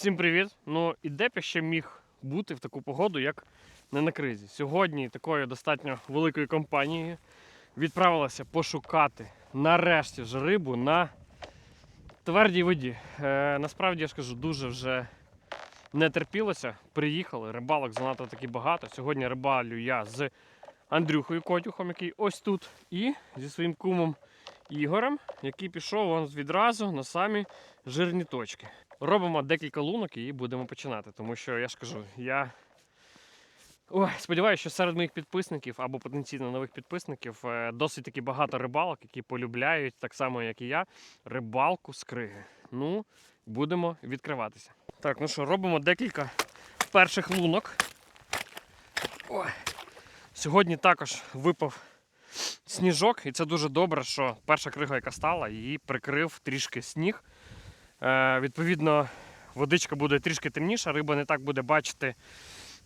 Всім привіт! Ну і де б я ще міг бути в таку погоду, як не на кризі. Сьогодні такою достатньо великою компанією відправилася пошукати нарешті ж рибу на твердій воді. Е, насправді я ж кажу, дуже вже не терпілося. Приїхали, рибалок занадто таки багато. Сьогодні рибалю я з Андрюхою Котюхом, який ось тут, і зі своїм кумом Ігорем, який пішов вон відразу на самі жирні точки. Робимо декілька лунок і будемо починати. Тому що я ж кажу, я Ой, сподіваюся, що серед моїх підписників або потенційно нових підписників е, досить таки багато рибалок, які полюбляють, так само як і я, рибалку з криги. Ну, будемо відкриватися. Так, ну що, робимо декілька перших лунок. Ой. Сьогодні також випав сніжок, і це дуже добре, що перша крига, яка стала, її прикрив трішки сніг. Е, відповідно, водичка буде трішки темніша, риба не так буде бачити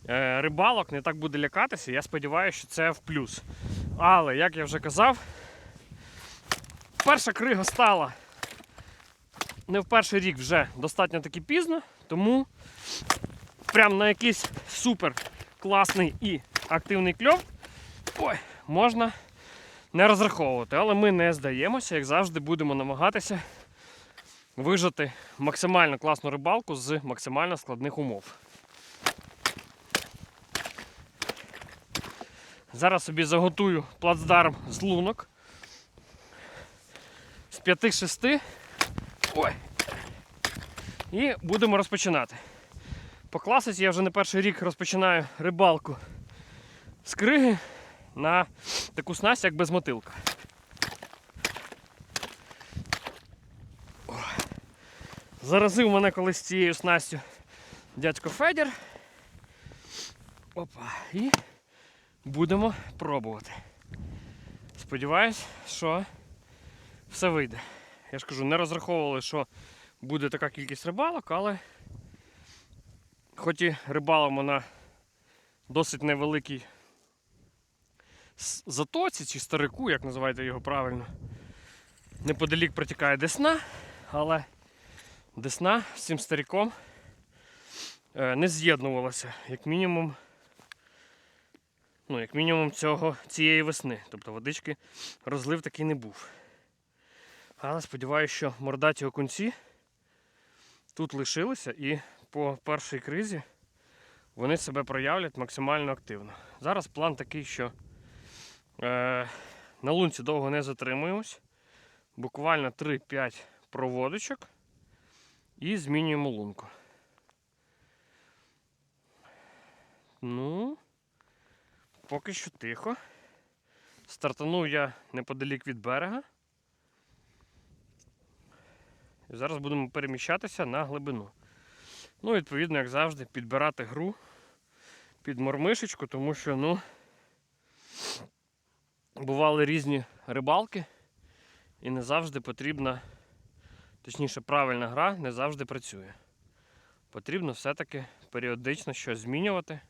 е, рибалок, не так буде лякатися. Я сподіваюся, що це в плюс. Але, як я вже казав, перша крига стала не в перший рік вже достатньо таки пізно, тому прям на якийсь супер класний і активний кльов ой, можна не розраховувати. Але ми не здаємося, як завжди, будемо намагатися вижати максимально класну рибалку з максимально складних умов. Зараз собі заготую плацдарм з лунок. З 5-6. Ой. І будемо розпочинати. По класиці я вже не перший рік розпочинаю рибалку з криги на таку снасть, як безмотилка. Заразив мене колись цією снастю дядько Федір. Опа. І будемо пробувати. Сподіваюсь, що все вийде. Я ж кажу, не розраховували, що буде така кількість рибалок, але хоч і рибалимо на досить невеликій затоці чи старику, як називаєте його правильно, неподалік протікає Десна, але Десна з цим стариком е, не з'єднувалася, як мінімум, ну, як мінімум цього, цієї весни. Тобто водички розлив такий не був. Але сподіваюся, що мордаті окунці тут лишилися і по першій кризі вони себе проявлять максимально активно. Зараз план такий, що е, на лунці довго не затримуємось. Буквально 3-5 проводочок і змінюємо лунку. Ну, поки що тихо. Стартанув я неподалік від берега. І зараз будемо переміщатися на глибину. Ну, відповідно, як завжди, підбирати гру під мормишечку, тому що, ну, бували різні рибалки, і не завжди потрібна, точніше, правильна гра не завжди працює. Потрібно все-таки періодично щось змінювати,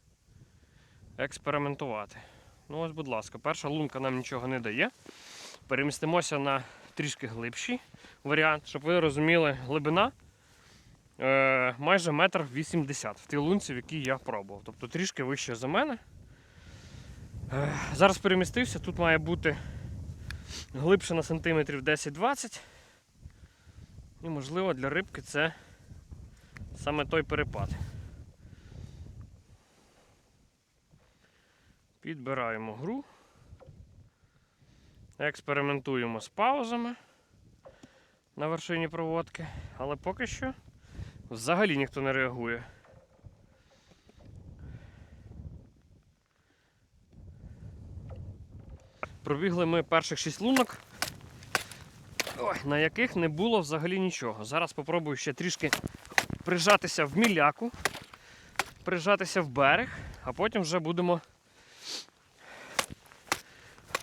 експериментувати. Ну ось, будь ласка, перша лунка нам нічого не дає. Перемістимося на трішки глибший варіант, щоб ви розуміли, глибина е, майже метр вісімдесят в тій лунці, в якій я пробував. Тобто трішки вище за мене. Е, зараз перемістився, тут має бути глибше на сантиметрів 10-20. І можливо для рибки це саме той перепад. Підбираємо гру. Експериментуємо з паузами на вершині проводки, але поки що взагалі ніхто не реагує. Пробігли ми перших 6 лунок, на яких не було взагалі нічого. Зараз спробую ще трішки прижатися в міляку, прижатися в берег, а потім вже будемо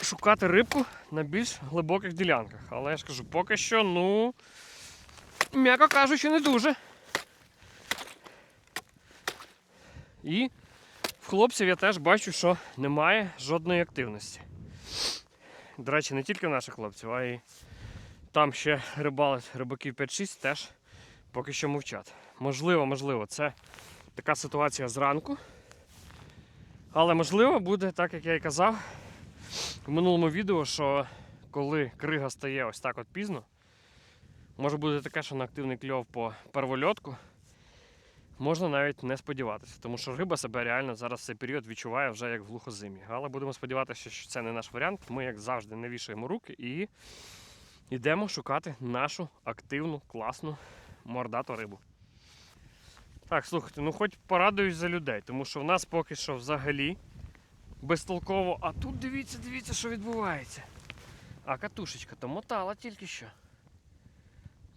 шукати рибку на більш глибоких ділянках. Але я ж кажу, поки що, ну, м'яко кажучи, не дуже. І в хлопців я теж бачу, що немає жодної активності. До речі, не тільки в наших хлопців, а й там ще рибалить рибаків 5-6 теж поки що мовчать. можливо, можливо, це така ситуація зранку. Але можливо буде, так як я і казав в минулому відео, що коли крига стає ось так от пізно, може бути таке, що на активний кльов по первольотку можна навіть не сподіватися, тому що риба себе реально зараз цей період відчуває вже як в глухозимі. Але будемо сподіватися, що це не наш варіант. Ми, як завжди, не вішаємо руки і йдемо шукати нашу активну, класну мордату рибу. Так, слухайте, ну хоч порадуюсь за людей, тому що в нас поки що взагалі безтолково. А тут дивіться, дивіться, що відбувається. А катушечка то мотала тільки що.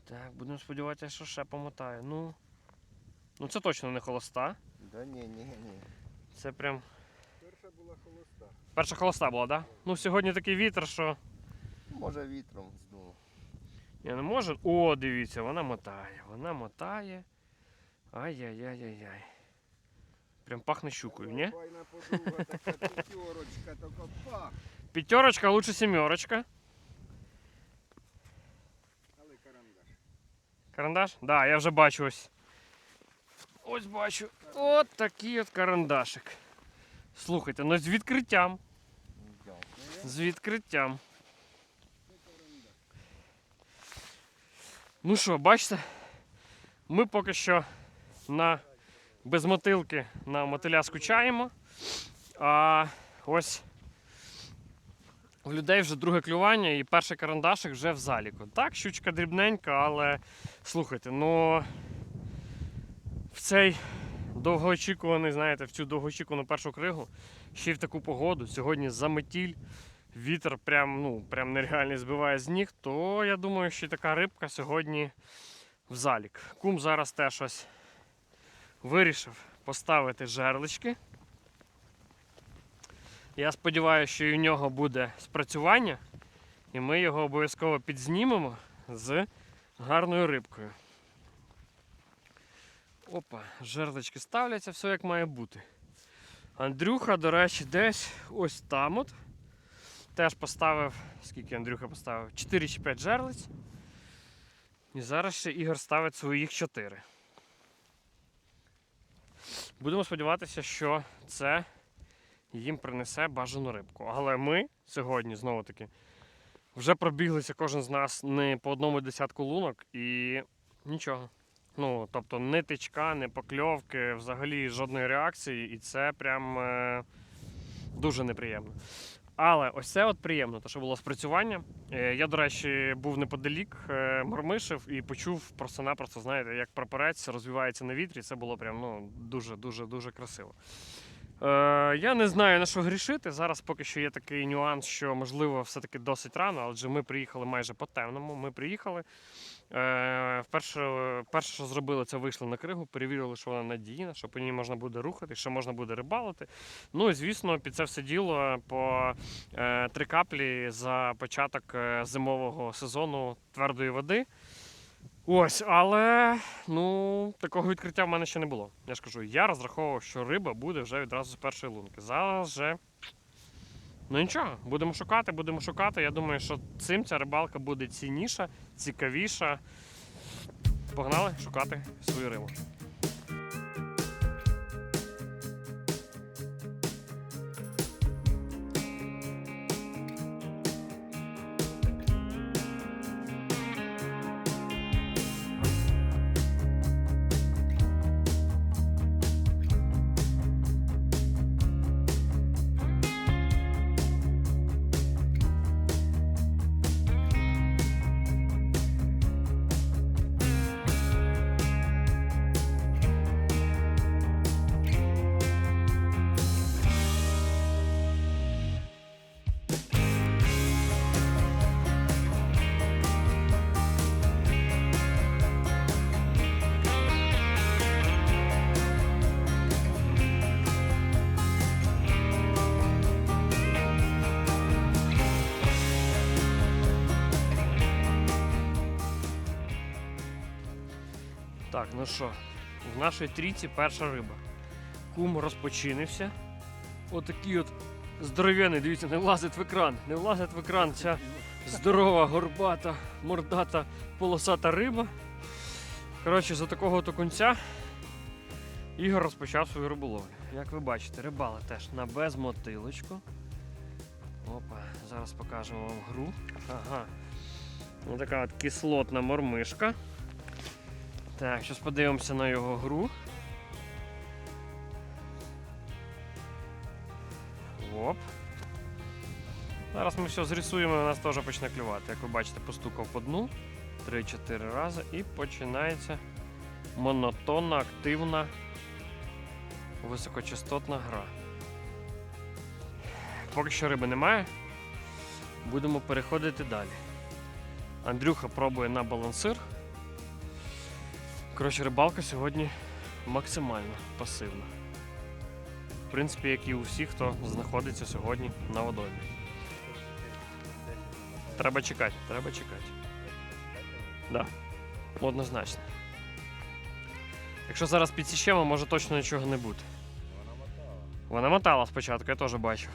Так, будемо сподіватися, що ще помотає. Ну, ну це точно не холоста. Да ні, ні, ні. Це прям. Перша була холоста. Перша холоста була, так? Да? Ну сьогодні такий вітер, що. Може вітром здуло. Я не можу. О, дивіться, вона мотає. Вона мотає. Ай-яй-яй-яй-яй. Прям пахне щукою, ні? Файна подруга, така п'ятерочка, така пах. П'ятерочка, лучше сімерочка. Але карандаш. Карандаш? Да, я вже бачу ось. Ось бачу. От такий от карандашик. Слухайте, ну з відкриттям. З відкриттям. Ну що, бачите? Ми поки що на без мотилки на мотиля скучаємо. А ось у людей вже друге клювання і перший карандашик вже в заліку. Так, щучка дрібненька, але слухайте, ну в цей довгоочікуваний, знаєте, в цю довгоочікувану першу кригу, ще й в таку погоду, сьогодні заметіль, вітер прям, ну, прям нереальний збиває з ніг, то я думаю, що така рибка сьогодні в залік. Кум зараз теж ось вирішив поставити жерлички. Я сподіваюся, що і у нього буде спрацювання, і ми його обов'язково підзнімемо з гарною рибкою. Опа, жерлички ставляться, все як має бути. Андрюха, до речі, десь ось там от. Теж поставив, скільки Андрюха поставив? 4 чи 5 жерлиць. І зараз ще Ігор ставить своїх 4. Будемо сподіватися, що це їм принесе бажану рибку. Але ми сьогодні знову таки вже пробіглися кожен з нас не по одному десятку лунок і нічого. Ну, тобто не тичка, не покльовки, взагалі жодної реакції, і це прям е, дуже неприємно. Але ось це от приємно, те, що було спрацювання. Е, я, до речі, був неподалік, е, мормишив і почув просто-напросто, знаєте, як прапорець розвивається на вітрі. Це було прям ну, дуже, дуже, дуже красиво. Е, я не знаю на що грішити. Зараз поки що є такий нюанс, що можливо все-таки досить рано, адже ми приїхали майже по темному. Ми приїхали. Е, вперше, перше, що зробили, це вийшли на кригу, перевірили, що вона надійна, що по ній можна буде рухати, що можна буде рибалити. Ну і звісно, під це все діло по е, три каплі за початок е, зимового сезону твердої води. Ось, але ну, такого відкриття в мене ще не було. Я ж кажу, я розраховував, що риба буде вже відразу з першої лунки. Зараз же. Ну нічого, будемо шукати, будемо шукати. Я думаю, що цим ця рибалка буде цінніша, цікавіша. Погнали шукати свою рибу. Так, ну що, в нашій трійці перша риба. Кум розпочинився. Отакий от здоров'яний, дивіться, не влазить в екран. Не влазить в екран ця здорова, горбата, мордата, полосата риба. Коротше, за такого то кунця Ігор розпочав свою риболовлю. Як ви бачите, рибали теж на безмотилочку. Опа, зараз покажемо вам гру. Ага. Ось така от кислотна мормишка. Так, зараз подивимося на його гру. Оп. Зараз ми все зрисуємо, і у нас теж почне клювати. Як ви бачите, постукав по дну 3-4 рази і починається монотонна, активна, високочастотна гра. Поки що риби немає. Будемо переходити далі. Андрюха пробує на балансир. Коротше, рибалка сьогодні максимально пасивна. В принципі, як і у всіх, хто знаходиться сьогодні на водоймі. Треба чекати, треба чекати. Да. Однозначно. Якщо зараз підсічемо, може точно нічого не бути. Вона мотала спочатку, я теж бачив.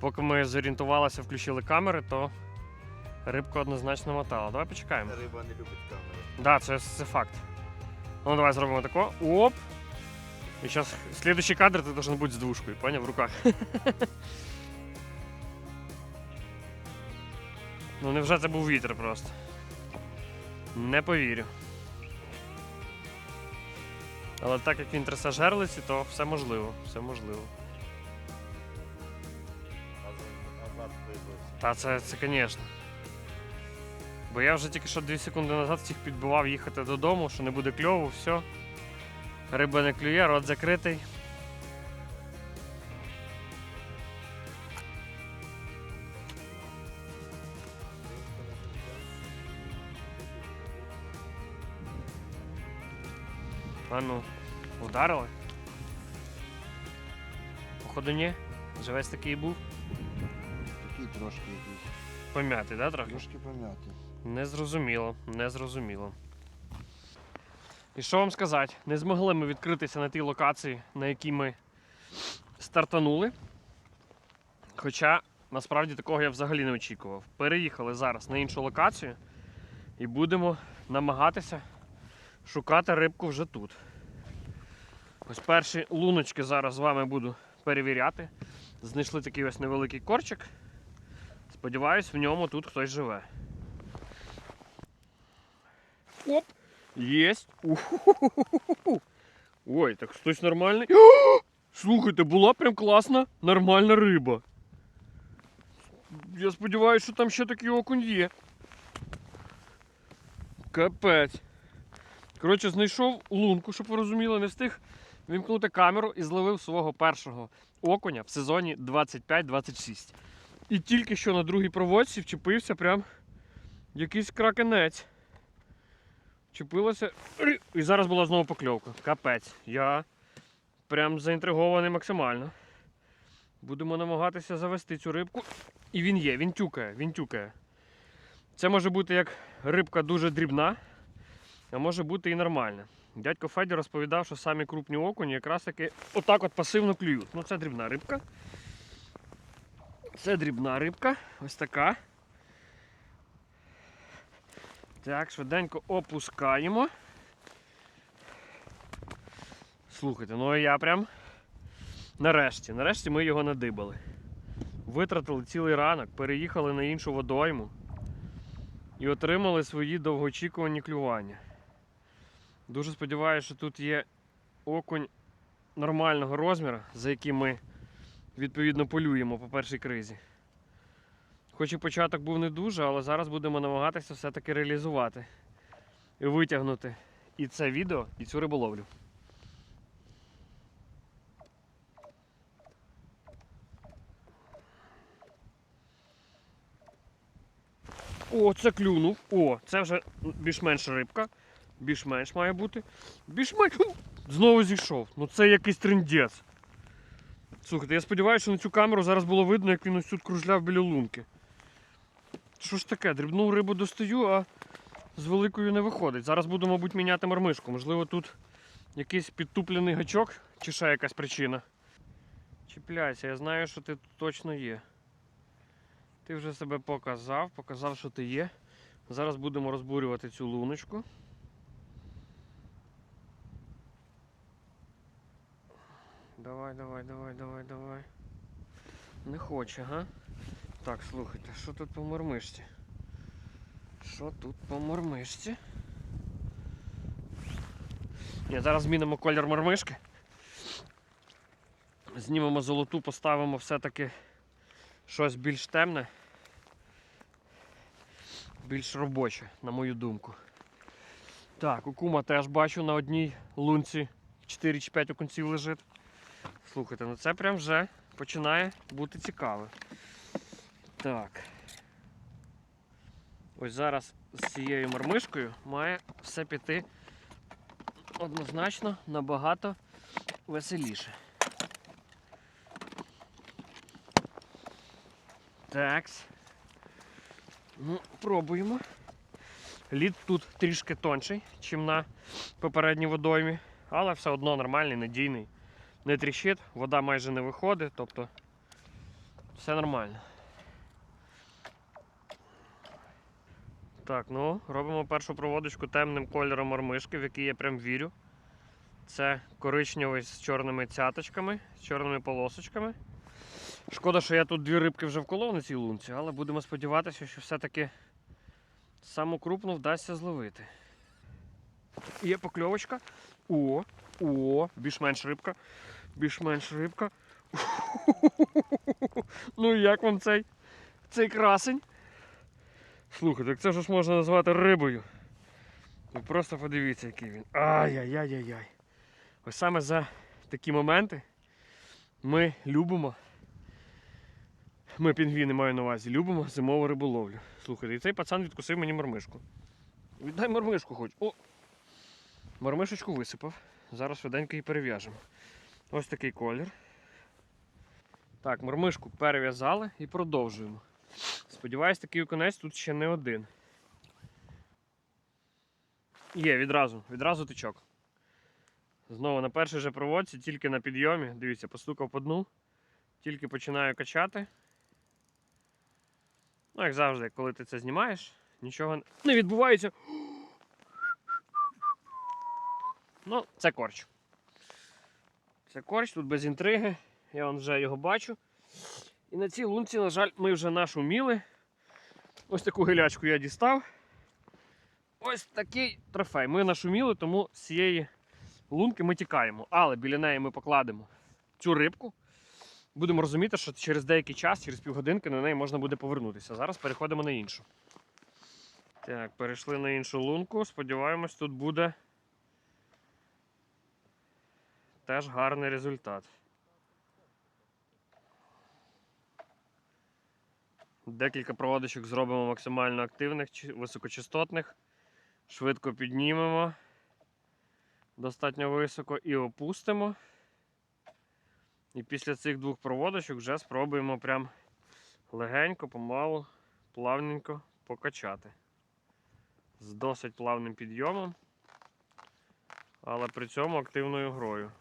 Поки ми зорієнтувалися, включили камери, то рибка однозначно мотала. Давай почекаємо. Риба не любить камери. Да, це, це факт. Ну давай зробимо тако. Оп! І зараз слідуючий кадр ти должен бути з двушкою, поняв, в руках. ну невже це був вітер просто? Не повірю. Але так як він трясе жерлиці, то все можливо, все можливо. Та це, це, звісно. Бо я вже тільки що 2 секунди назад всіх підбивав їхати додому, що не буде кльово, все. Риба не клює, рот закритий. А ну, ударили? Походу ні. Живець такий був. Такий трошки якийсь. Пом'ятий, да, трохи? Трошки пом'ятий. Незрозуміло, незрозуміло. І що вам сказати? Не змогли ми відкритися на тій локації, на якій ми стартанули. Хоча насправді такого я взагалі не очікував. Переїхали зараз на іншу локацію і будемо намагатися шукати рибку вже тут. Ось перші луночки зараз з вами буду перевіряти. Знайшли такий ось невеликий корчик. Сподіваюсь, в ньому тут хтось живе. Оп! Єсть! Ой, так хтось нормальний. О! Слухайте, була прям класна, нормальна риба. Я сподіваюся, що там ще такий окунь є. Капець. Коротше, знайшов лунку, щоб ви розуміли, не встиг вімкнути камеру і зловив свого першого окуня в сезоні 25-26. І тільки що на другій проводці вчепився прям якийсь кракенець. Вчепилося. І зараз була знову покльовка. Капець. Я прям заінтригований максимально. Будемо намагатися завести цю рибку. І він є, він тюкає, він тюкає. Це може бути як рибка дуже дрібна, а може бути і нормальна. Дядько Феді розповідав, що самі крупні окуні якраз таки отак от пасивно клюють. Ну це дрібна рибка. Це дрібна рибка, ось така. Так, швиденько опускаємо. Слухайте, ну я прям нарешті, нарешті ми його надибали. Витратили цілий ранок, переїхали на іншу водойму і отримали свої довгоочікувані клювання. Дуже сподіваюся, що тут є окунь нормального розміру, за яким ми відповідно полюємо по першій кризі. Хоч і початок був не дуже, але зараз будемо намагатися все-таки реалізувати і витягнути і це відео, і цю риболовлю. О, це клюнув. О, це вже більш-менш рибка. Більш-менш має бути. Більш-менш. Знову зійшов. Ну це якийсь трендець. Слухайте, я сподіваюся, що на цю камеру зараз було видно, як він ось тут кружляв біля лунки. Що ж таке? Дрібну рибу достаю, а з великою не виходить. Зараз буду, мабуть, міняти мармишку. Можливо, тут якийсь підтуплений гачок, чи ще якась причина. Чіпляйся, я знаю, що ти точно є. Ти вже себе показав, показав, що ти є. Зараз будемо розбурювати цю луночку. Давай, давай, давай, давай, давай. Не хоче, га? Так, слухайте, що тут по мормишці? Що тут по мормишці? Ні, зараз змінимо колір мормишки. Знімемо золоту, поставимо все-таки щось більш темне. Більш робоче, на мою думку. Так, окума теж бачу на одній лунці 4 чи 5 окунців лежить. Слухайте, ну це прям вже починає бути цікаво. Так. Ось зараз з цією мармишкою має все піти однозначно набагато веселіше. Такс. Ну, пробуємо. Лід тут трішки тонший, ніж на попередній водоймі, але все одно нормальний, надійний. Не тріщить, вода майже не виходить, тобто все нормально. Так, ну, робимо першу проводочку темним кольором мормишки, в який я прям вірю. Це коричневий з чорними цяточками, з чорними полосочками. Шкода, що я тут дві рибки вже вколов на цій лунці, але будемо сподіватися, що все-таки саму крупну вдасться зловити. Є покльовочка. О, о, більш-менш рибка. Більш-менш рибка. Ну як вам цей, цей красень? Слухайте, так це ж можна назвати рибою. Ви просто подивіться, який він. Ай-яй-яй-яй-яй. Ось саме за такі моменти ми любимо. Ми пінгвіни маю на увазі, любимо зимову риболовлю. Слухайте, і цей пацан відкусив мені мормишку. Віддай мормишку хоч. О! Мормишечку висипав. Зараз швиденько її перев'яжемо. Ось такий колір. Так, мормишку перев'язали і продовжуємо. Сподіваюсь, такий окунець тут ще не один. Є, відразу, відразу тичок. Знову на першій же проводці, тільки на підйомі. Дивіться, постукав по дну. Тільки починаю качати. Ну, як завжди, коли ти це знімаєш, нічого не відбувається. Ну, це корч. Це корч, тут без інтриги. Я вже його бачу. І на цій лунці, на жаль, ми вже нашу міли. Ось таку гилячку я дістав. Ось такий трофей. Ми нашуміли, тому з цієї лунки ми тікаємо. Але біля неї ми покладемо цю рибку. Будемо розуміти, що через деякий час, через півгодинки на неї можна буде повернутися. Зараз переходимо на іншу. Так, перейшли на іншу лунку. Сподіваємось, тут буде теж гарний результат. Декілька проводочок зробимо максимально активних, високочастотних. Швидко піднімемо достатньо високо і опустимо. І після цих двох проводочок вже спробуємо прям легенько, помалу, плавненько покачати. З досить плавним підйомом, але при цьому активною грою.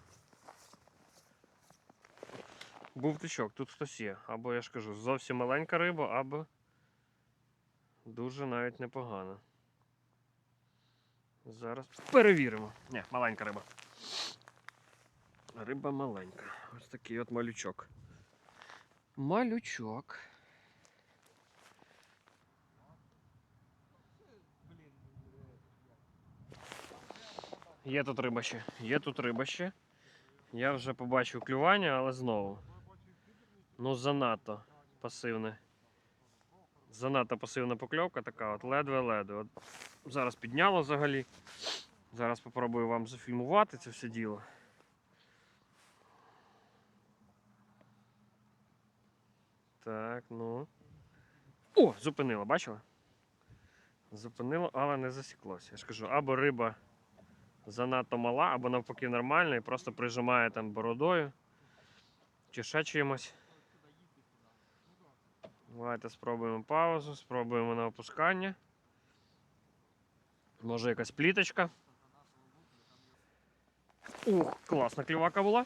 Був тичок, тут хтось є. Або я ж кажу, зовсім маленька риба, або дуже навіть непогана. Зараз перевіримо. Ні, маленька риба. Риба маленька. Ось такий от малючок. Малючок. Є тут риба ще. Є тут риба ще. Я вже побачив клювання, але знову. Ну, занадто пасивне. Занадто пасивна покльовка така, от ледве-ледве. От зараз підняло взагалі. Зараз попробую вам зафільмувати це все діло. Так, ну. О, зупинило, бачили? Зупинило, але не засіклося. Я ж кажу, або риба занадто мала, або навпаки нормальна і просто прижимає там бородою. Чи ще чимось. Давайте спробуємо паузу, спробуємо на опускання. Може якась пліточка. Ух, класна клівака була.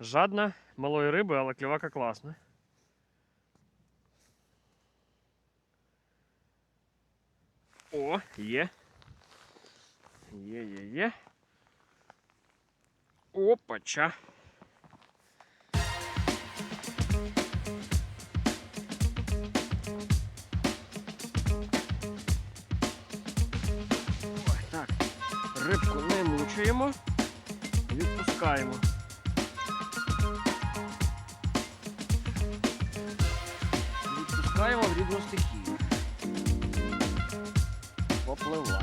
Жадна, малої риби, але клівака класна. О, є. Є, є, є. Опача. Закручуємо, відпускаємо. Відпускаємо в рідну стихію. Попливла.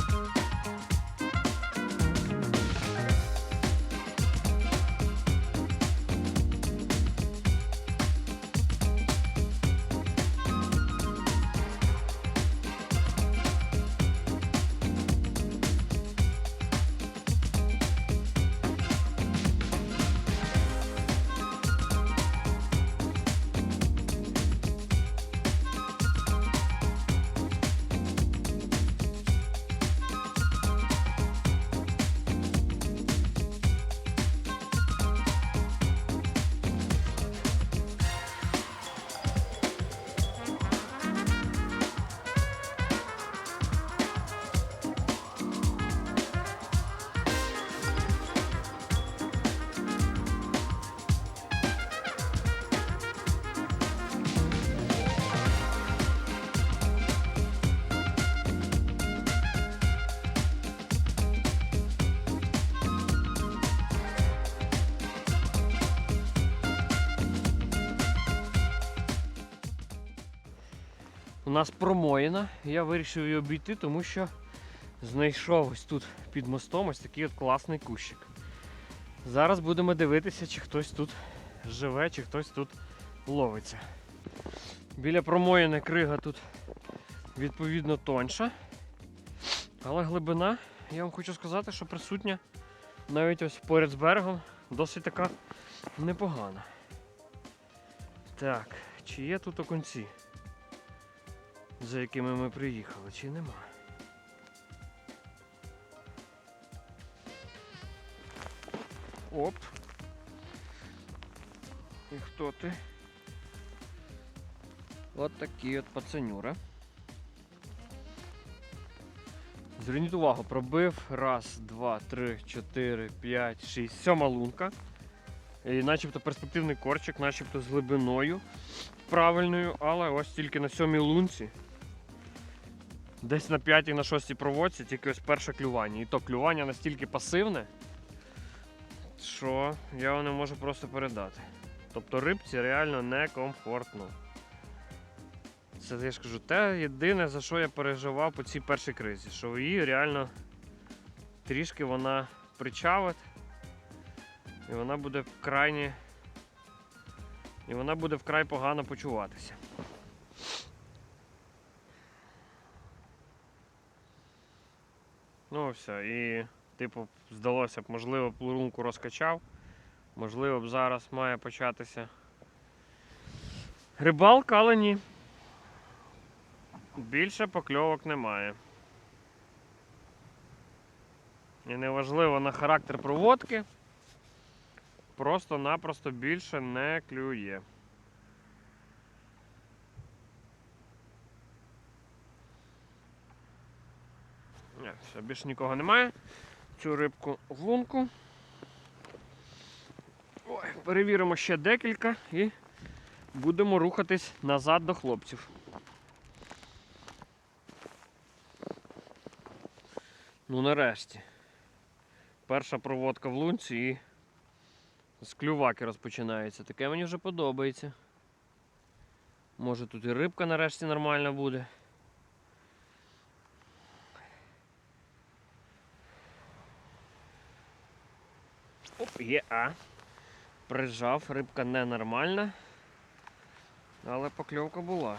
У нас промоїна. Я вирішив її обійти, тому що знайшов ось тут під мостом ось такий от класний кущик. Зараз будемо дивитися, чи хтось тут живе, чи хтось тут ловиться. Біля промоїни крига тут відповідно тонша. Але глибина, я вам хочу сказати, що присутня навіть ось поряд з берегом досить така непогана. Так, чи є тут окунці? За якими ми приїхали, чи нема. Оп. І хто ти? От такий от пацанюра. Зверніть увагу, пробив раз, два, три, чотири, п'ять, шість, сьома лунка. І начебто перспективний корчик, начебто з глибиною правильною, але ось тільки на сьомій лунці. Десь на п'ятій, на шостій проводці тільки ось перше клювання. І то клювання настільки пасивне, що я його не можу просто передати. Тобто рибці реально некомфортно. Це я ж кажу, те єдине, за що я переживав по цій першій кризі, що її реально трішки вона причавить, і вона буде вкрайні. І вона буде вкрай погано почуватися. Ну все, і типу, здалося б, можливо, б розкачав, можливо б зараз має початися рибалка, але ні. Більше покльовок немає. І неважливо на характер проводки, просто-напросто більше не клює. Ні, все, більше нікого немає. Цю рибку в лунку. Ой, перевіримо ще декілька і будемо рухатись назад до хлопців. Ну нарешті. Перша проводка в лунці і з клюваки розпочинається. Таке мені вже подобається. Може тут і рибка нарешті нормальна буде. Оп, є А. Прижав, рибка ненормальна. Але покльовка була.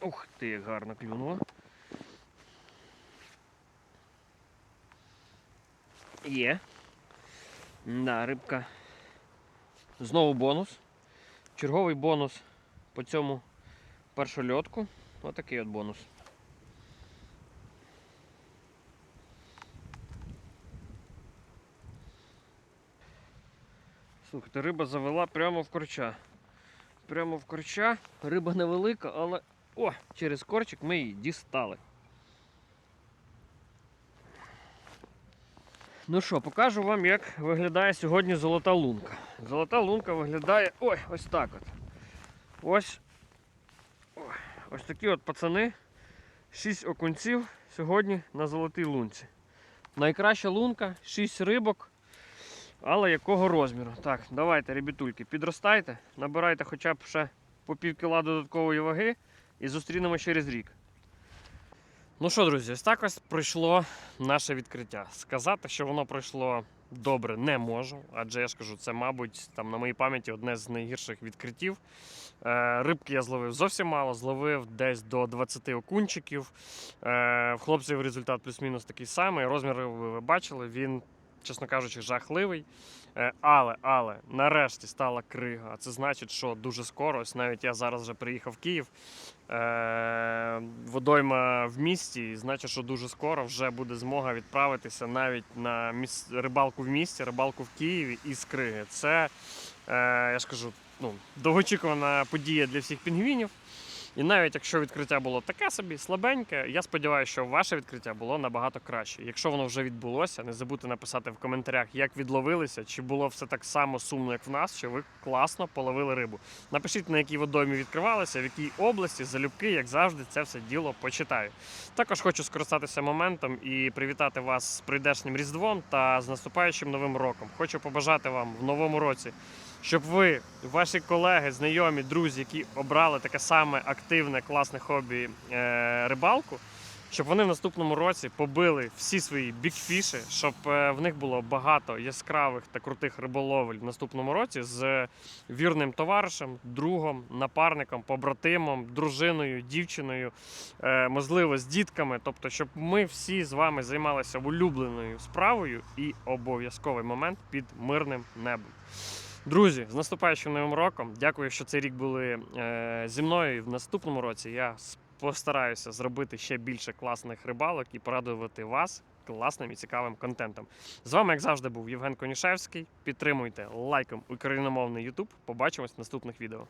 Ух ти, як гарно клюнула. Є. Да, рибка. Знову бонус. Черговий бонус по цьому першольотку. Отакий от бонус. Слухайте, риба завела прямо в корча. Прямо в корча. Риба невелика, але о, через корчик ми її дістали. Ну що, покажу вам, як виглядає сьогодні золота лунка. Золота лунка виглядає ой, ось так от. Ось, ось такі от пацани. Шість окунців сьогодні на золотій лунці. Найкраща лунка, 6 рибок. Але якого розміру? Так, давайте, ребятульки, підростайте, набирайте хоча б ще по пів кіла додаткової ваги і зустрінемося через рік. Ну що, друзі, ось так ось пройшло наше відкриття. Сказати, що воно пройшло добре, не можу, адже я ж кажу, це, мабуть, там на моїй пам'яті одне з найгірших відкриттів. Е, рибки я зловив зовсім мало, зловив десь до 20 окунчиків. Е, в хлопців результат плюс-мінус такий самий. Розмір ви бачили, він, чесно кажучи, жахливий. Е, але, але нарешті стала крига. А це значить, що дуже скоро, ось навіть я зараз вже приїхав в Київ. Е, водойма в місті, і значить, що дуже скоро вже буде змога відправитися навіть на міс... рибалку в місті, рибалку в Києві із криги. Це, е, я ж кажу, ну, довгоочікувана подія для всіх пінгвінів. І навіть якщо відкриття було таке собі слабеньке, я сподіваюся, що ваше відкриття було набагато краще. Якщо воно вже відбулося, не забудьте написати в коментарях, як відловилися, чи було все так само сумно, як в нас, чи ви класно половили рибу. Напишіть, на якій водоймі відкривалися, в якій області, залюбки, як завжди, це все діло почитаю. Також хочу скористатися моментом і привітати вас з прийдешнім Різдвом та з наступаючим новим роком. Хочу побажати вам в новому році щоб ви, ваші колеги, знайомі, друзі, які обрали таке саме активне, класне хобі е, рибалку, щоб вони в наступному році побили всі свої бікфіші, щоб е, в них було багато яскравих та крутих риболовель в наступному році з вірним товаришем, другом, напарником, побратимом, дружиною, дівчиною, е, можливо, з дітками. Тобто, щоб ми всі з вами займалися улюбленою справою і обов'язковий момент під мирним небом. Друзі, з наступаючим новим роком. Дякую, що цей рік були е, зі мною. І в наступному році я постараюся зробити ще більше класних рибалок і порадувати вас класним і цікавим контентом. З вами, як завжди, був Євген Конішевський. Підтримуйте лайком україномовний YouTube. Побачимось в наступних відео.